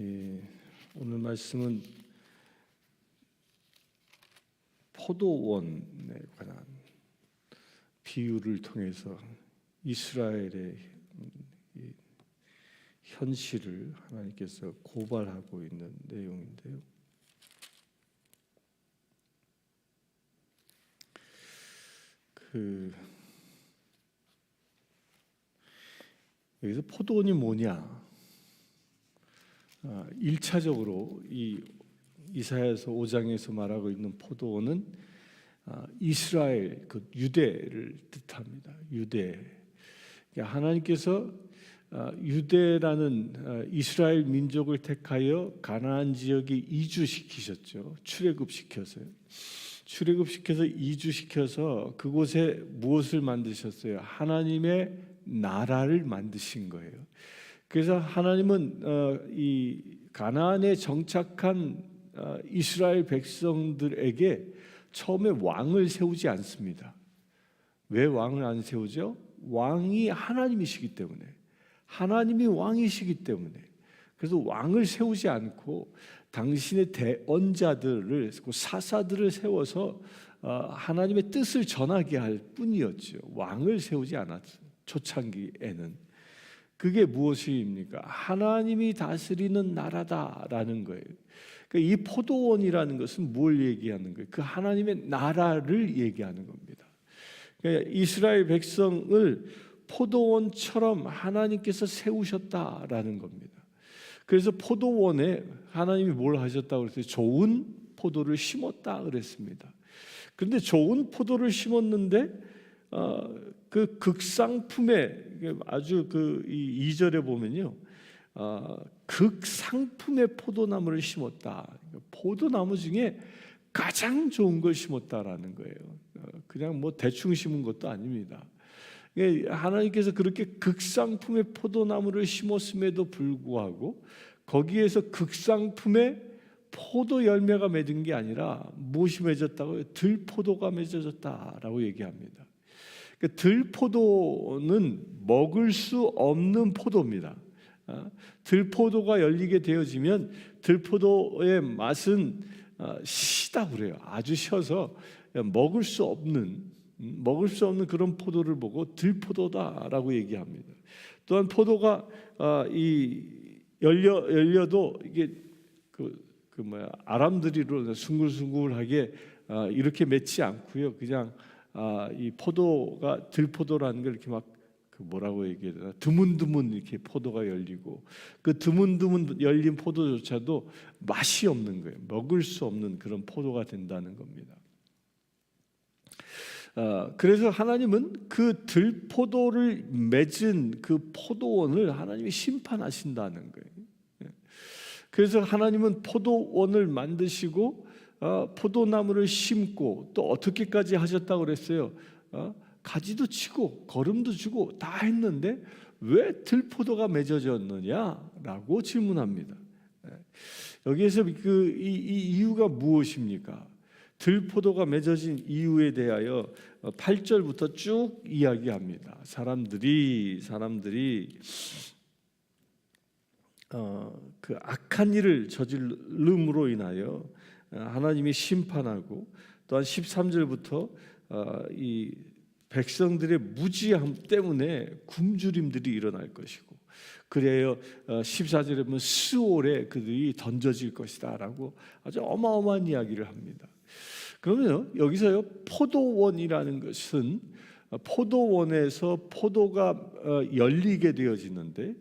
예, 오늘 말씀은 포도원에 관한 비유를 통해서 이스라엘의 이 현실을 하나님께서 고발하고 있는 내용인데요. 그 여기서 포도원이 뭐냐? 아, 1차적으로 이 이사야서 5장에서 말하고 있는 포도원은 아, 이스라엘 그 유대를 뜻합니다. 유대. 그러니까 하나님께서 아, 유대라는 아, 이스라엘 민족을 택하여 가나안 지역에 이주시키셨죠. 출애굽시켜서요. 출애굽시켜서 이주시켜서 그곳에 무엇을 만드셨어요? 하나님의 나라를 만드신 거예요. 그래서 하나님은 어, 이 가나안에 정착한 어, 이스라엘 백성들에게 처음에 왕을 세우지 않습니다. 왜 왕을 안 세우죠? 왕이 하나님이시기 때문에 하나님이 왕이시기 때문에 그래서 왕을 세우지 않고 당신의 대언자들을 그 사사들을 세워서 어, 하나님의 뜻을 전하게 할 뿐이었죠. 왕을 세우지 않았어요. 초창기에는 그게 무엇입니까? 하나님이 다스리는 나라다라는 거예요. 그러니까 이 포도원이라는 것은 뭘 얘기하는 거예요? 그 하나님의 나라를 얘기하는 겁니다. 그러니까 이스라엘 백성을 포도원처럼 하나님께서 세우셨다라는 겁니다. 그래서 포도원에 하나님이 뭘 하셨다고 그랬어요? 좋은 포도를 심었다 그랬습니다. 그런데 좋은 포도를 심었는데 어, 그 극상품에 아주 그 이 2절에 보면요. 어, 극상품의 포도나무를 심었다. 포도나무 중에 가장 좋은 걸 심었다라는 거예요. 어, 그냥 뭐 대충 심은 것도 아닙니다. 하나님께서 그렇게 극상품의 포도나무를 심었음에도 불구하고 거기에서 극상품의 포도 열매가 맺은 게 아니라 무엇이 맺었다고요? 들포도가 맺어졌다라고 얘기합니다. 그 들포도는 먹을 수 없는 포도입니다. 아, 들포도가 열리게 되어지면 들포도의 맛은 아, 시다 그래요. 아주 셔서 먹을 수 없는 음, 먹을 수 없는 그런 포도를 보고 들포도다라고 얘기합니다. 또한 포도가 아, 이 열려 열려도 이게 그, 그 뭐야 아람들이로 숭글숭글하게 이렇게 맺지 않고요. 그냥 이 포도가 들포도라는 걸 이렇게 막 그 뭐라고 얘기해야 되나 드문드문 이렇게 포도가 열리고 그 드문드문 열린 포도조차도 맛이 없는 거예요. 먹을 수 없는 그런 포도가 된다는 겁니다. 어, 그래서 하나님은 그 들포도를 맺은 그 포도원을 하나님이 심판하신다는 거예요. 예. 그래서 하나님은 포도원을 만드시고 어, 포도나무를 심고 또 어떻게까지 하셨다고 그랬어요. 어, 가지도 치고 걸음도 주고 다 했는데 왜 들포도가 맺어졌느냐라고 질문합니다. 예. 여기에서 그 이, 이 이유가 무엇입니까? 들포도가 맺어진 이유에 대하여 8절부터 쭉 이야기합니다. 사람들이 사람들이 어, 그 악한 일을 저질름으로 인하여 하나님이 심판하고 또한 13절부터 어, 이 백성들의 무지함 때문에 굶주림들이 일어날 것이고 그래요 14절에 보면 스올에 그들이 던져질 것이다라고 아주 어마어마한 이야기를 합니다. 그러면 여기서요 포도원이라는 것은 포도원에서 포도가 어, 열리게 되어지는데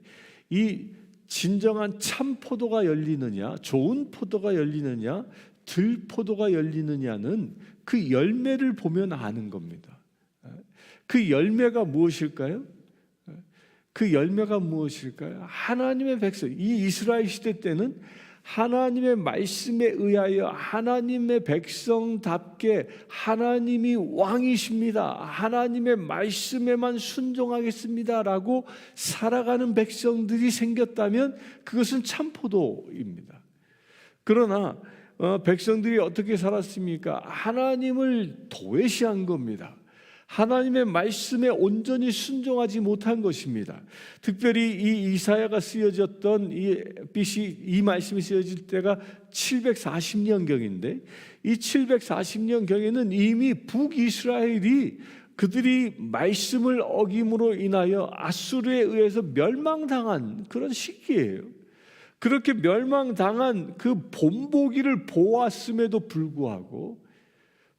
이 진정한 참 포도가 열리느냐, 좋은 포도가 열리느냐, 들 포도가 열리느냐는 그 열매를 보면 아는 겁니다. 그 열매가 무엇일까요? 그 열매가 무엇일까요? 하나님의 백성, 이 이스라엘 시대 때는 하나님의 말씀에 의하여 하나님의 백성답게 하나님이 왕이십니다. 하나님의 말씀에만 순종하겠습니다라고 살아가는 백성들이 생겼다면 그것은 참포도입니다. 그러나 어, 백성들이 어떻게 살았습니까? 하나님을 도외시한 겁니다. 하나님의 말씀에 온전히 순종하지 못한 것입니다. 특별히 이 이사야가 쓰여졌던 이 BC 이 말씀이 쓰여질 때가 740년경인데 이 740년경에는 이미 북이스라엘이 그들이 말씀을 어김으로 인하여 아수르에 의해서 멸망당한 그런 시기예요. 그렇게 멸망당한 그 본보기를 보았음에도 불구하고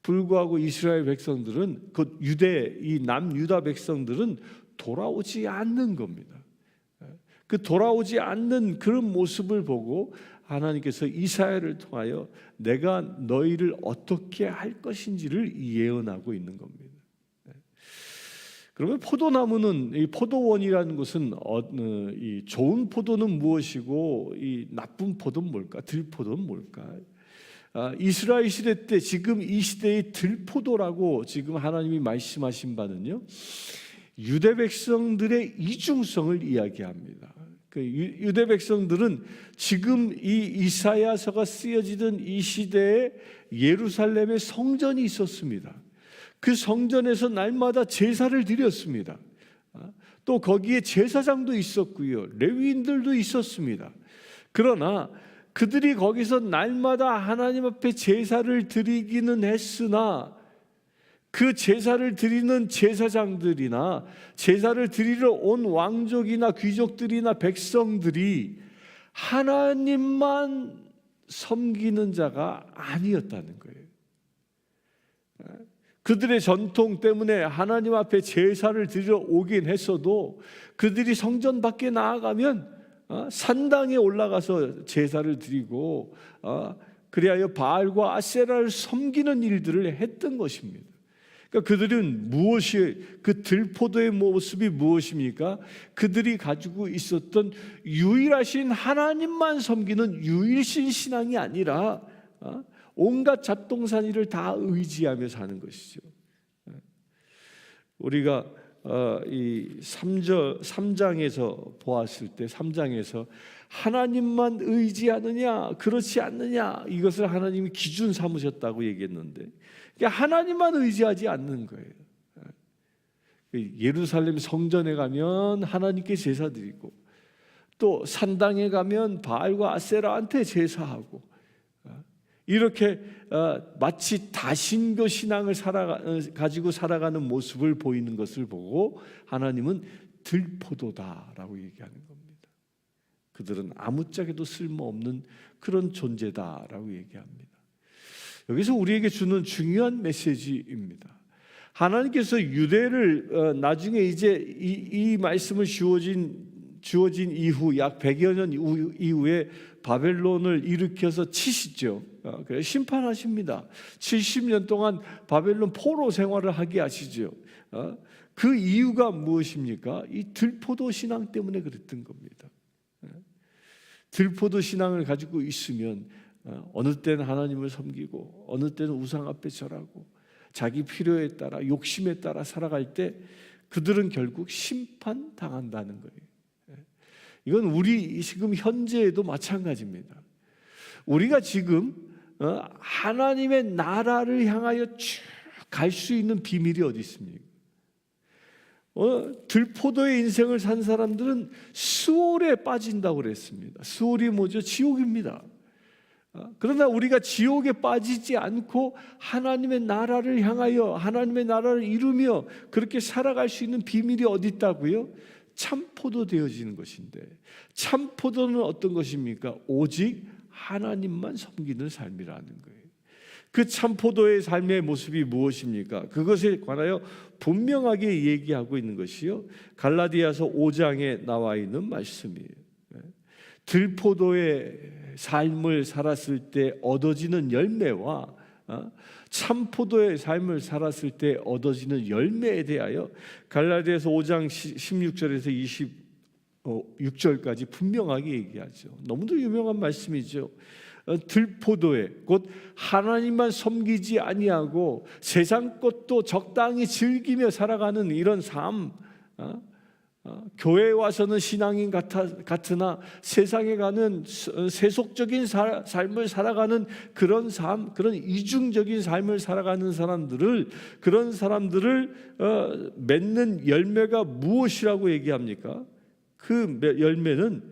불구하고 이스라엘 백성들은 그 유대 이 남유다 백성들은 돌아오지 않는 겁니다. 그 돌아오지 않는 그런 모습을 보고 하나님께서 이사야를 통하여 내가 너희를 어떻게 할 것인지를 예언하고 있는 겁니다. 그러면 포도나무는 이 포도원이라는 것은 어, 어, 이 좋은 포도는 무엇이고 이 나쁜 포도는 뭘까? 들포도는 뭘까? 아, 이스라엘 시대 때 지금 이 시대의 들포도라고 지금 하나님이 말씀하신 바는요. 유대 백성들의 이중성을 이야기합니다. 그 유- 유대 백성들은 지금 이 이사야서가 쓰여지던 이 시대에 예루살렘에 성전이 있었습니다. 그 성전에서 날마다 제사를 드렸습니다. 아, 또 거기에 제사장도 있었고요. 레위인들도 있었습니다. 그러나 그들이 거기서 날마다 하나님 앞에 제사를 드리기는 했으나 그 제사를 드리는 제사장들이나 제사를 드리러 온 왕족이나 귀족들이나 백성들이 하나님만 섬기는 자가 아니었다는 거예요. 그들의 전통 때문에 하나님 앞에 제사를 드리러 오긴 했어도 그들이 성전 밖에 나아가면 어, 산당에 올라가서 제사를 드리고 어, 그리하여 바알과 아세라를 섬기는 일들을 했던 것입니다. 그러니까 그들은 무엇이 그 들포도의 모습이 무엇입니까? 그들이 가지고 있었던 유일하신 하나님만 섬기는 유일신 신앙이 아니라 어, 온갖 잡동사니를 다 의지하며 사는 것이죠. 우리가 어, 이 3절 3장에서 보았을 때 3장에서 하나님만 의지하느냐 그렇지 않느냐 이것을 하나님이 기준 삼으셨다고 얘기했는데 하나님만 의지하지 않는 거예요. 그 예루살렘 성전에 가면 하나님께 제사 드리고 또 산당에 가면 바알과 아세라한테 제사하고 이렇게 어, 마치 다신교 신앙을 살아가, 어, 가지고 살아가는 모습을 보이는 것을 보고 하나님은 들포도다라고 얘기하는 겁니다. 그들은 아무짝에도 쓸모없는 그런 존재다라고 얘기합니다. 여기서 우리에게 주는 중요한 메시지입니다. 하나님께서 유대를 어, 나중에 이제 이, 이 말씀을 주어진 주어진 이후 약 100여 년 이후- 이후에 바벨론을 일으켜서 치시죠. 어, 그래서 심판하십니다. 70년 동안 바벨론 포로 생활을 하게 하시죠. 어, 그 이유가 무엇입니까? 이 들포도 신앙 때문에 그랬던 겁니다. 어, 들포도 신앙을 가지고 있으면 어, 어느 때는 하나님을 섬기고 어느 때는 우상 앞에 절하고 자기 필요에 따라 욕심에 따라 살아갈 때 그들은 결국 심판 당한다는 거예요. 이건 우리 지금 현재에도 마찬가지입니다. 우리가 지금 어, 하나님의 나라를 향하여 쭉 갈 수 있는 비밀이 어디 있습니까? 어, 들포도의 인생을 산 사람들은 수월에 빠진다고 그랬습니다. 수월이 뭐죠? 지옥입니다. 어, 그러나 우리가 지옥에 빠지지 않고 하나님의 나라를 향하여 하나님의 나라를 이루며 그렇게 살아갈 수 있는 비밀이 어디 있다고요? 참포도 되어지는 것인데 참포도는 어떤 것입니까? 오직 하나님만 섬기는 삶이라는 거예요. 그 참포도의 삶의 모습이 무엇입니까? 그것에 관하여 분명하게 얘기하고 있는 것이요. 갈라디아서 5장에 나와 있는 말씀이에요. 네. 들포도의 삶을 살았을 때 얻어지는 열매와 어, 참포도의 삶을 살았을 때 얻어지는 열매에 대하여 갈라디아서 5장 16절에서 26절까지 분명하게 얘기하죠. 너무도 유명한 말씀이죠. 어, 들포도에 곧 하나님만 섬기지 아니하고 세상 것도 적당히 즐기며 살아가는 이런 삶, 어, 어, 교회에 와서는 신앙인 같아, 같으나 세상에 가는 스- 어, 세속적인 사- 삶을 살아가는 그런 삶, 그런 이중적인 삶을 살아가는 사람들을 그런 사람들을 어, 맺는 열매가 무엇이라고 얘기합니까? 그 매- 열매는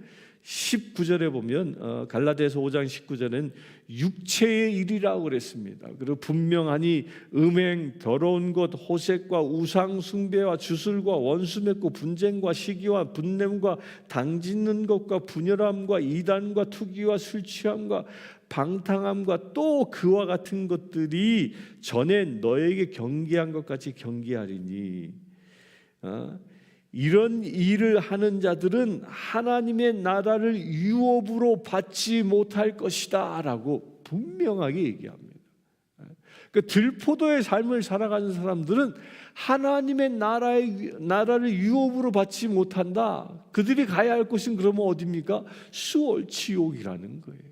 19절에 보면 어, 갈라디아서 5장 19절은 육체의 일이라고 그랬습니다. 그리고 분명하니 음행, 더러운 것, 호색과 우상 숭배와 주술과 원수 맺고 분쟁과 시기와 분냄과 당짓는 것과 분열함과 이단과 투기와 술 취함과 방탕함과 또 그와 같은 것들이 전에 너에게 경계한 것 같이 경계하리니 어? 이런 일을 하는 자들은 하나님의 나라를 유업으로 받지 못할 것이다 라고 분명하게 얘기합니다. 그 들포도의 삶을 살아가는 사람들은 하나님의 나라의 나라를 유업으로 받지 못한다. 그들이 가야 할 곳은 그러면 어디입니까? 수월 지옥이라는 거예요.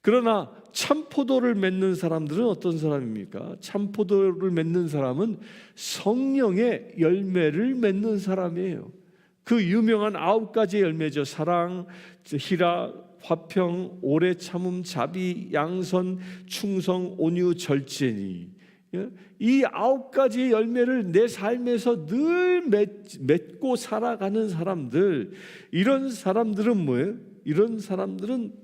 그러나 참포도를 맺는 사람들은 어떤 사람입니까? 참포도를 맺는 사람은 성령의 열매를 맺는 사람이에요. 그 유명한 아홉 가지 열매죠. 사랑, 희라, 화평, 오래 참음, 자비, 양선, 충성, 온유, 절제니. 예? 이 아홉 가지의 열매를 내 삶에서 늘 맺, 맺고 살아가는 사람들, 이런 사람들은 뭐예요? 이런 사람들은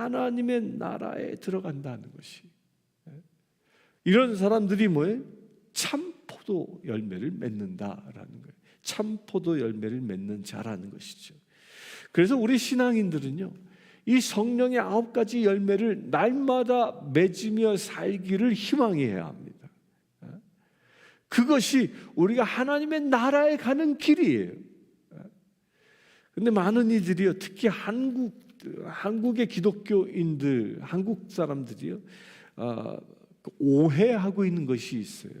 하나님의 나라에 들어간다는 것이 이런 사람들이 뭐예요? 참 포도 열매를 맺는다라는 거예요. 참 포도 열매를 맺는 자라는 것이죠. 그래서 우리 신앙인들은요, 이 성령의 아홉 가지 열매를 날마다 맺으며 살기를 희망해야 합니다. 그것이 우리가 하나님의 나라에 가는 길이에요. 근데 많은 이들이요, 특히 한국 한국의 기독교인들, 한국 사람들이요, 어, 오해하고 있는 것이 있어요.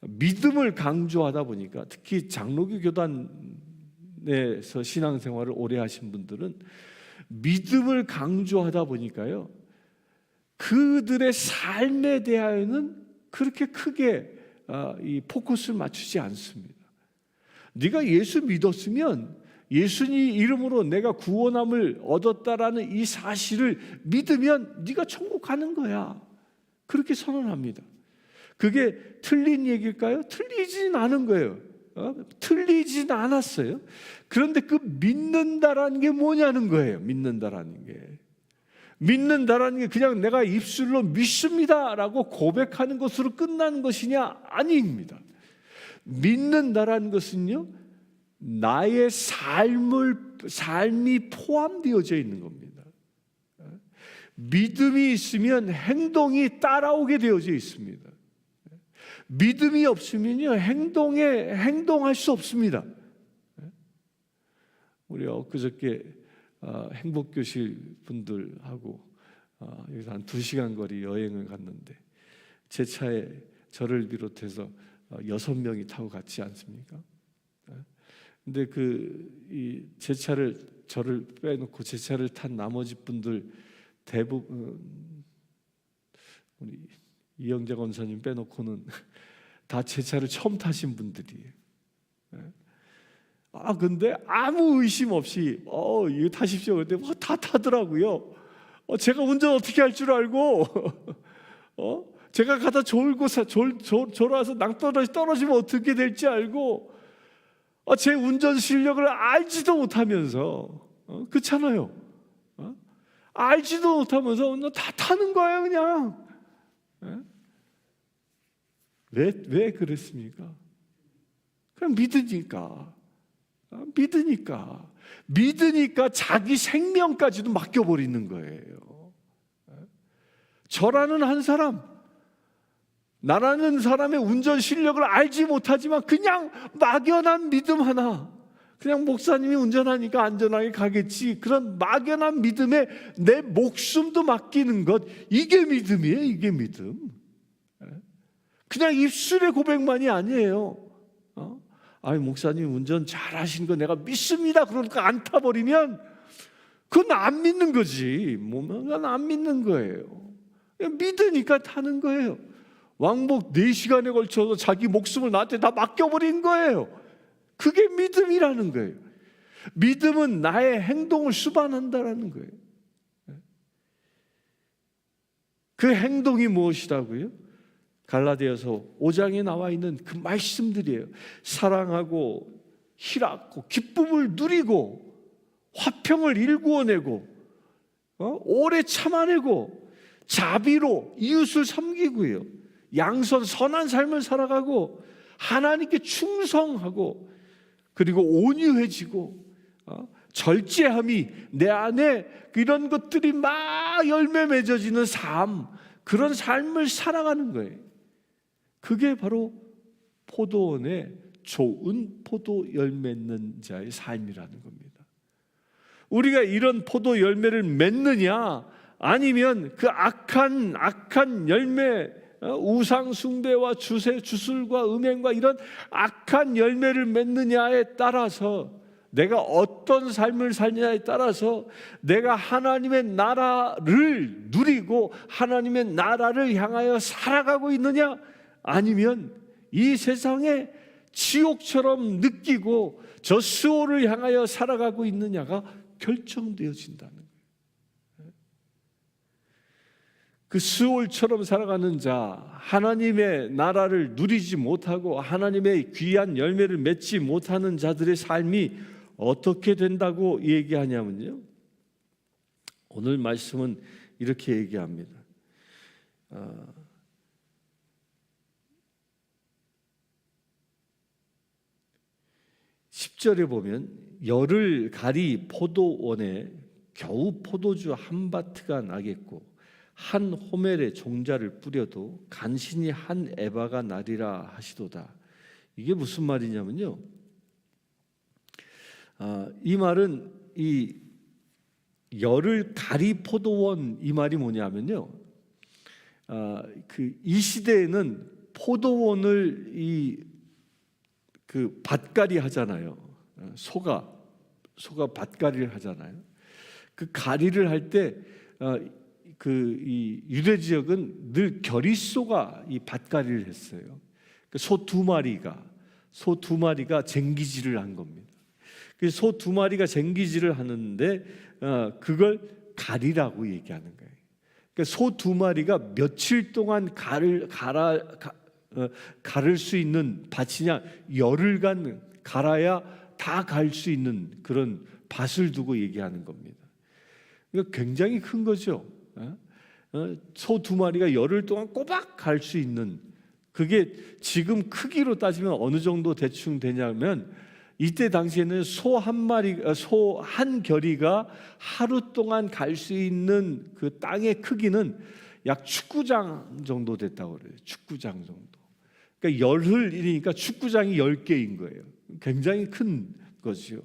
믿음을 강조하다 보니까 특히 장로교 교단에서 신앙생활을 오래 하신 분들은 믿음을 강조하다 보니까요, 그들의 삶에 대하여는 그렇게 크게 어, 이 포커스를 맞추지 않습니다. 네가 예수 믿었으면 예수님 이름으로 내가 구원함을 얻었다라는 이 사실을 믿으면 네가 천국 가는 거야. 그렇게 선언합니다. 그게 틀린 얘기일까요? 틀리진 않은 거예요. 어? 틀리진 않았어요. 그런데 그 믿는다라는 게 뭐냐는 거예요. 믿는다라는 게. 믿는다라는 게 그냥 내가 입술로 믿습니다라고 고백하는 것으로 끝나는 것이냐? 아닙니다. 믿는다라는 것은요. 나의 삶을 삶이 포함되어져 있는 겁니다. 믿음이 있으면 행동이 따라오게 되어져 있습니다. 믿음이 없으면요 행동에 행동할 수 없습니다. 우리 엊그저께 어, 행복교실 분들하고 어, 여기서 한 두 시간 거리 여행을 갔는데 제 차에 저를 비롯해서 어, 여섯 명이 타고 갔지 않습니까? 근데 그 제 차를 저를 빼놓고 제 차를 탄 나머지 분들 대부분 우리 이영자 권사님 빼놓고는 다 제 차를 처음 타신 분들이에요. 아 근데 아무 의심 없이 어 이거 타십시오. 근데 뭐다 타더라고요. 어 제가 운전 어떻게 할 줄 알고 어 제가 가다 졸고 졸, 졸, 졸아서 낭떠러지 떨어지면 어떻게 될지 알고 어, 제 운전 실력을 알지도 못하면서 어, 그렇잖아요. 어? 알지도 못하면서 다 타는 거예요, 그냥. 왜, 왜 그랬습니까? 그냥 믿으니까. 어, 믿으니까. 믿으니까 자기 생명까지도 맡겨버리는 거예요. 저라는 한 사람, 나라는 사람의 운전 실력을 알지 못하지만 그냥 막연한 믿음 하나, 그냥 목사님이 운전하니까 안전하게 가겠지. 그런 막연한 믿음에 내 목숨도 맡기는 것, 이게 믿음이에요, 이게 믿음. 그냥 입술의 고백만이 아니에요. 어? 아니, 목사님 운전 잘 하신 거 내가 믿습니다. 그러니까 안 타버리면 그건 안 믿는 거지. 뭐면 안 믿는 거예요. 믿으니까 타는 거예요. 왕복 4시간에 걸쳐서 자기 목숨을 나한테 다 맡겨버린 거예요. 그게 믿음이라는 거예요. 믿음은 나의 행동을 수반한다라는 거예요. 그 행동이 무엇이라고요? 갈라디아서 5장에 나와 있는 그 말씀들이에요. 사랑하고 희락고 기쁨을 누리고 화평을 일구어내고 어? 오래 참아내고 자비로 이웃을 섬기고요. 양선 선한 삶을 살아가고 하나님께 충성하고 그리고 온유해지고 어? 절제함이 내 안에 이런 것들이 막 열매 맺어지는 삶 그런 삶을 살아가는 거예요. 그게 바로 포도원의 좋은 포도 열매 맺는 자의 삶이라는 겁니다. 우리가 이런 포도 열매를 맺느냐 아니면 그 악한 악한 열매 어, 우상 숭배와 주세 주술과 음행과 이런 악한 열매를 맺느냐에 따라서 내가 어떤 삶을 살느냐에 따라서 내가 하나님의 나라를 누리고 하나님의 나라를 향하여 살아가고 있느냐? 아니면 이 세상에 지옥처럼 느끼고 저 수호를 향하여 살아가고 있느냐가 결정되어진다는 거예요. 그 수월처럼 살아가는 자, 하나님의 나라를 누리지 못하고 하나님의 귀한 열매를 맺지 못하는 자들의 삶이 어떻게 된다고 얘기하냐면요. 오늘 말씀은 이렇게 얘기합니다. 어, 10절에 보면 열을 가리 포도원에 겨우 포도주 한 바트가 나겠고 한 호멜에 종자를 뿌려도 간신히 한 에바가 나리라 하시도다. 이게 무슨 말이냐면요. 아, 이 말은 이 열을 가리 포도원 이 말이 뭐냐면요. 아, 그 이 시대에는 포도원을 이그 밭갈이 하잖아요. 어, 소가 소가 밭갈이를 하잖아요. 그 가리를 할때 그 이 유대 지역은 늘 결의소가 이 밭갈이를 했어요. 그소두 마리가 소 두 마리가 쟁기질을 한 겁니다. 그소두 마리가 쟁기질을 하는데 어, 그걸 가리라고 얘기하는 거예요. 그러니까 소 두 마리가 며칠 동안 가를 갈아 가, 어, 가를 수 있는 밭이냐 열흘간 갈아야 다 갈 수 있는 그런 밭을 두고 얘기하는 겁니다. 이거 굉장히 큰 거죠. 어? 소두 마리가 열흘 동안 꼬박 갈 수 있는 그게 지금 크기로 따지면 어느 정도 대충 되냐면 이때 당시에는 소 한 마리, 소 한 결이가 하루 동안 갈 수 있는 그 땅의 크기는 약 축구장 정도 됐다고 그래요. 축구장 정도. 그러니까 열흘이니까 축구장이 열 개인 거예요. 굉장히 큰 것이요.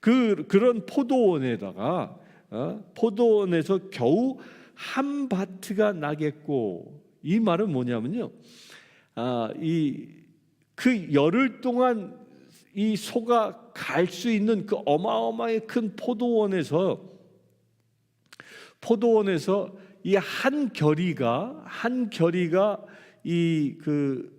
그 그런 포도원에다가 어? 포도원에서 겨우 한 바트가 나겠고 이 말은 뭐냐면요. 아, 이그 열흘 동안 이 소가 갈 수 있는 그 어마어마하게 큰 포도원에서 포도원에서 이 한 결이가 한 결이가 이 그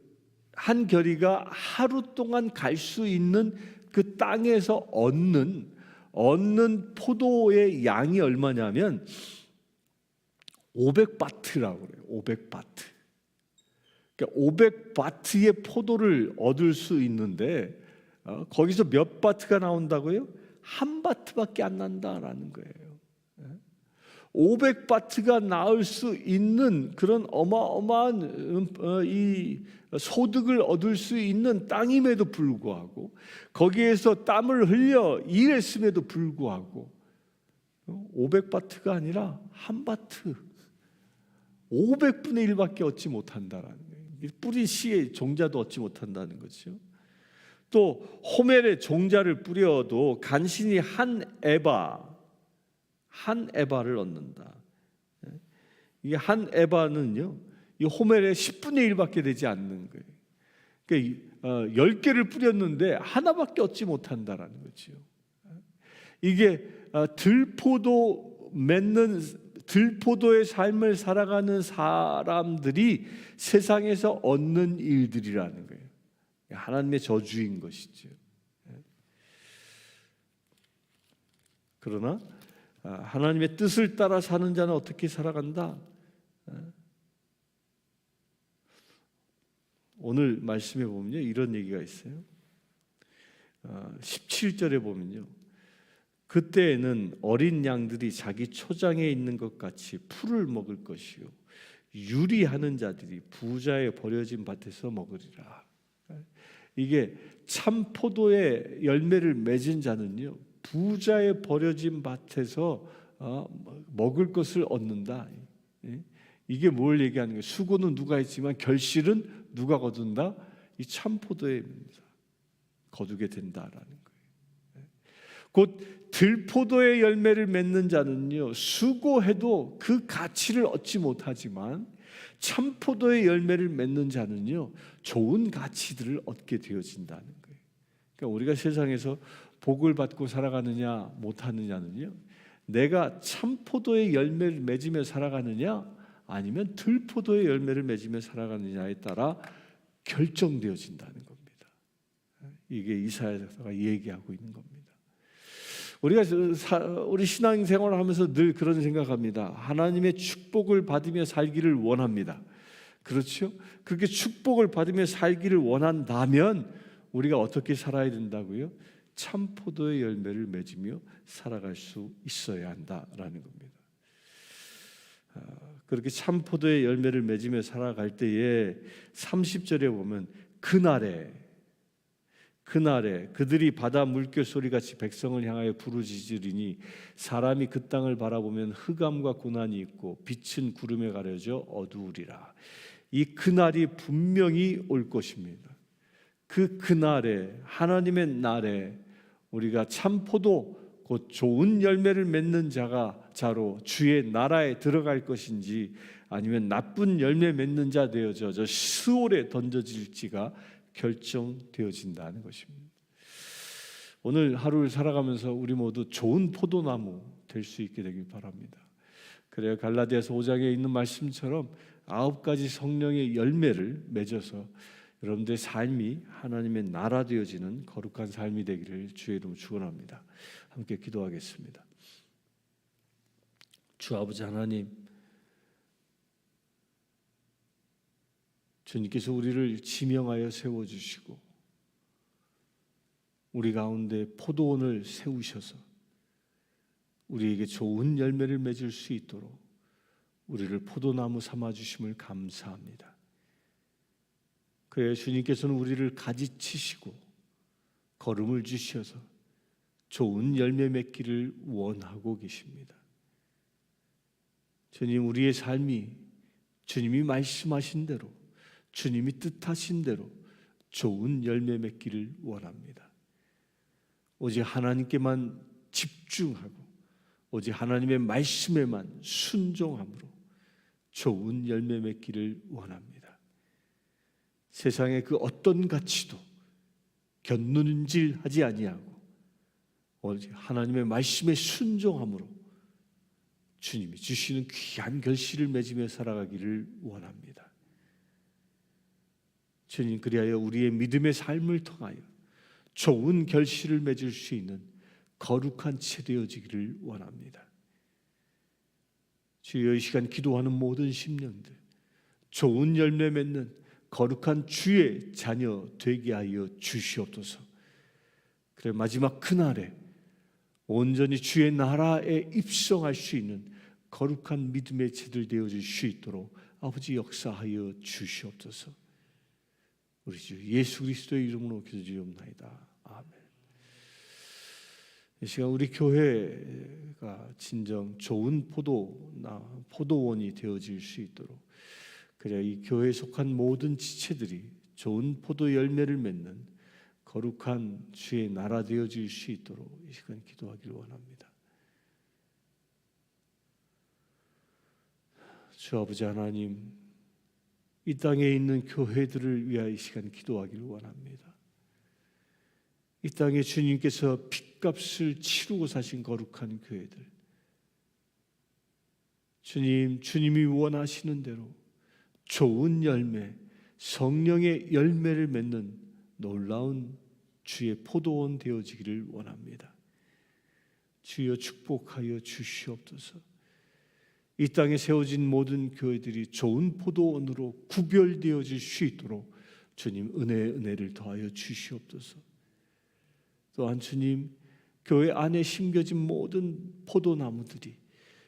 한 결이가 하루 동안 갈 수 있는 그 땅에서 얻는 얻는 포도의 양이 얼마냐면 500바트라고 그래요. 500바트. 그러니까 500바트의 포도를 얻을 수 있는데 어, 거기서 몇 바트가 나온다고요? 한 바트밖에 안 난다라는 거예요. 500바트가 나올 수 있는 그런 어마어마한 음, 어, 이 소득을 얻을 수 있는 땅임에도 불구하고 거기에서 땀을 흘려 일했음에도 불구하고 500바트가 아니라 한 바트 500분의 1밖에 얻지 못한다라는 거예요. 뿌린 씨의 종자도 얻지 못한다는 거죠. 또 호멜에 종자를 뿌려도 간신히 한 에바 한 에바를 얻는다. 이한 에바는요, 이 호멜의 10분의 1밖에 되지 않는 거예요. 그러니까 10개를 어, 뿌렸는데 하나밖에 얻지 못한다라는 거죠. 이게 어, 들포도 맺는 들포도의 삶을 살아가는 사람들이 세상에서 얻는 일들이라는 거예요. 하나님의 저주인 것이죠. 그러나 아, 하나님의 뜻을 따라 사는 자는 어떻게 살아간다? 아, 오늘 말씀에 보면요 이런 얘기가 있어요. 아, 17절에 보면요 그때에는 어린 양들이 자기 초장에 있는 것 같이 풀을 먹을 것이요 유리하는 자들이 부자의 버려진 밭에서 먹으리라. 이게 참 포도의 열매를 맺은 자는요 부자의 버려진 밭에서 어, 먹을 것을 얻는다. 예? 이게 뭘 얘기하는 거예요? 수고는 누가 했지만 결실은 누가 거둔다? 이 참 포도의 거두게 된다라는 거예요. 곧 들포도의 열매를 맺는 자는요 수고해도 그 가치를 얻지 못하지만 참포도의 열매를 맺는 자는요 좋은 가치들을 얻게 되어진다는 거예요. 그러니까 우리가 세상에서 복을 받고 살아가느냐 못하느냐는요 내가 참포도의 열매를 맺으며 살아가느냐 아니면 들포도의 열매를 맺으며 살아가느냐에 따라 결정되어진다는 겁니다. 이게 이사야서가 얘기하고 있는 겁니다. 우리가 우리 신앙 생활을 하면서 늘 그런 생각합니다. 하나님의 축복을 받으며 살기를 원합니다. 그렇죠? 그렇게 축복을 받으며 살기를 원한다면 우리가 어떻게 살아야 된다고요? 참 포도의 열매를 맺으며 살아갈 수 있어야 한다라는 겁니다. 아, 그렇게 참 포도의 열매를 맺으며 살아갈 때에 30절에 보면 그날에 그날에 그들이 바다 물결 소리 같이 백성을 향하여 부르짖으리니 사람이 그 땅을 바라보면 흑암과 고난이 있고 빛은 구름에 가려져 어두우리라. 이 그날이 분명히 올 것입니다. 그 그날에 하나님의 날에 우리가 참 포도 곧 좋은 열매를 맺는 자가 자로 주의 나라에 들어갈 것인지 아니면 나쁜 열매 맺는 자 되어져 저 스올에 던져질지가 결정되어진다는 것입니다. 오늘 하루를 살아가면서 우리 모두 좋은 포도나무 될 수 있게 되길 바랍니다. 그래야 갈라디아서 5장에 있는 말씀처럼 아홉 가지 성령의 열매를 맺어서 여러분들의 삶이 하나님의 나라 되어지는 거룩한 삶이 되기를 주의 이름 축원합니다. 함께 기도하겠습니다. 주 아버지 하나님 주님께서 우리를 지명하여 세워 주시고 우리 가운데 포도원을 세우셔서 우리에게 좋은 열매를 맺을 수 있도록 우리를 포도나무 삼아 주심을 감사합니다. 그래 주님께서는 우리를 가지치시고 걸음을 주셔서 좋은 열매 맺기를 원하고 계십니다. 주님 우리의 삶이 주님이 말씀하신 대로 주님이 뜻하신 대로 좋은 열매 맺기를 원합니다. 오직 하나님께만 집중하고 오직 하나님의 말씀에만 순종함으로 좋은 열매 맺기를 원합니다. 세상의 그 어떤 가치도 견눈질하지 아니하고 오직 하나님의 말씀에 순종함으로 주님이 주시는 귀한 결실을 맺으며 살아가기를 원합니다. 주님 그리하여 우리의 믿음의 삶을 통하여 좋은 결실을 맺을 수 있는 거룩한 채 되어지기를 원합니다. 주여 이 시간 기도하는 모든 심령들 좋은 열매 맺는 거룩한 주의 자녀 되게 하여 주시옵소서. 그래 마지막 그날에 온전히 주의 나라에 입성할 수 있는 거룩한 믿음의 채들 되어질 수 있도록 아버지 역사하여 주시옵소서. 우리 주 예수 그리스도의 이름으로 기도드리옵나이다. 아멘. 이 시간 우리 교회가 진정 좋은 포도나 포도원이 되어질 수 있도록 그래 이 교회에 속한 모든 지체들이 좋은 포도 열매를 맺는 거룩한 주의 나라 되어질 수 있도록 이 시간 기도하기를 원합니다. 주 아버지 하나님 이 땅에 있는 교회들을 위하여 이 시간 기도하기를 원합니다. 이 땅에 주님께서 핏값을 치르고 사신 거룩한 교회들. 주님, 주님이 원하시는 대로 좋은 열매, 성령의 열매를 맺는 놀라운 주의 포도원 되어지기를 원합니다. 주여 축복하여 주시옵소서. 이 땅에 세워진 모든 교회들이 좋은 포도원으로 구별되어질 수 있도록 주님 은혜 은혜를 더하여 주시옵소서. 또한 주님 교회 안에 심겨진 모든 포도나무들이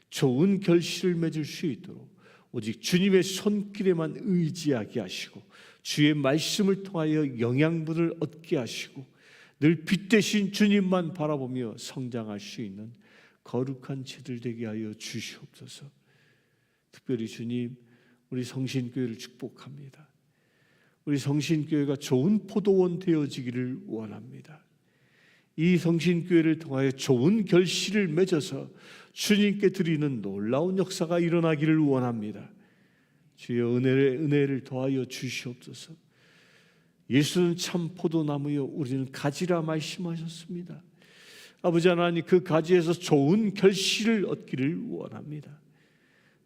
좋은 결실을 맺을 수 있도록 오직 주님의 손길에만 의지하게 하시고 주의 말씀을 통하여 영양분을 얻게 하시고 늘 빛 대신 주님만 바라보며 성장할 수 있는 거룩한 채들 되게 하여 주시옵소서. 특별히 주님 우리 성신교회를 축복합니다. 우리 성신교회가 좋은 포도원 되어지기를 원합니다. 이 성신교회를 통하여 좋은 결실을 맺어서 주님께 드리는 놀라운 역사가 일어나기를 원합니다. 주여 은혜를, 은혜를 더하여 주시옵소서. 예수는 참 포도나무요 우리는 가지라 말씀하셨습니다. 아버지 하나님 그 가지에서 좋은 결실을 얻기를 원합니다.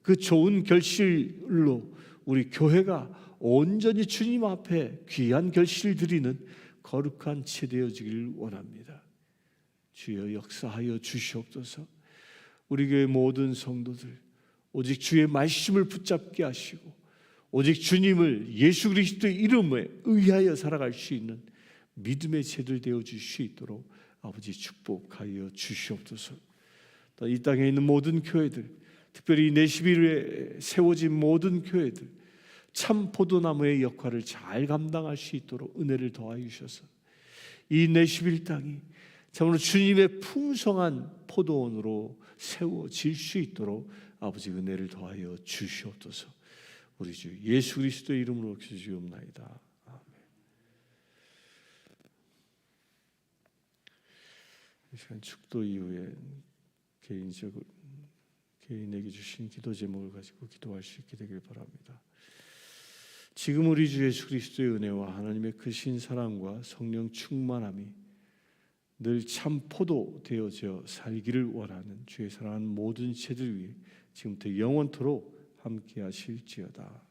그 좋은 결실로 우리 교회가 온전히 주님 앞에 귀한 결실을 드리는 거룩한 채 되어지기를 원합니다. 주여 역사하여 주시옵소서. 우리 교회 모든 성도들 오직 주의 말씀을 붙잡게 하시고 오직 주님을 예수 그리스도의 이름에 의하여 살아갈 수 있는 믿음의 제들 되어 있도록 아버지 축복하여 주시옵소서. 또이 땅에 있는 모든 교회들, 특별히 내시비에 세워진 모든 교회들 참 포도나무의 역할을 잘 감당할 수 있도록 은혜를 더하여 주셔서 이 내시빌 땅이 참으로 주님의 풍성한 포도원으로 세워질 수 있도록 아버지 은혜를 더하여 주시옵소서. 우리 주 예수 그리스도의 이름으로 기도주옵나이다. 아멘. 이 시간 축도 이후에 개인적으로 개인에게 주신 기도 제목을 가지고 기도할 수 있게 되길 바랍니다. 지금 우리 주 예수 그리스도의 은혜와 하나님의 크신 사랑과 성령 충만함이 늘 참 포도 되어져 살기를 원하는 주의 사랑하는 모든 죄들 위해 지금부터 영원토록 함께 하실지어다.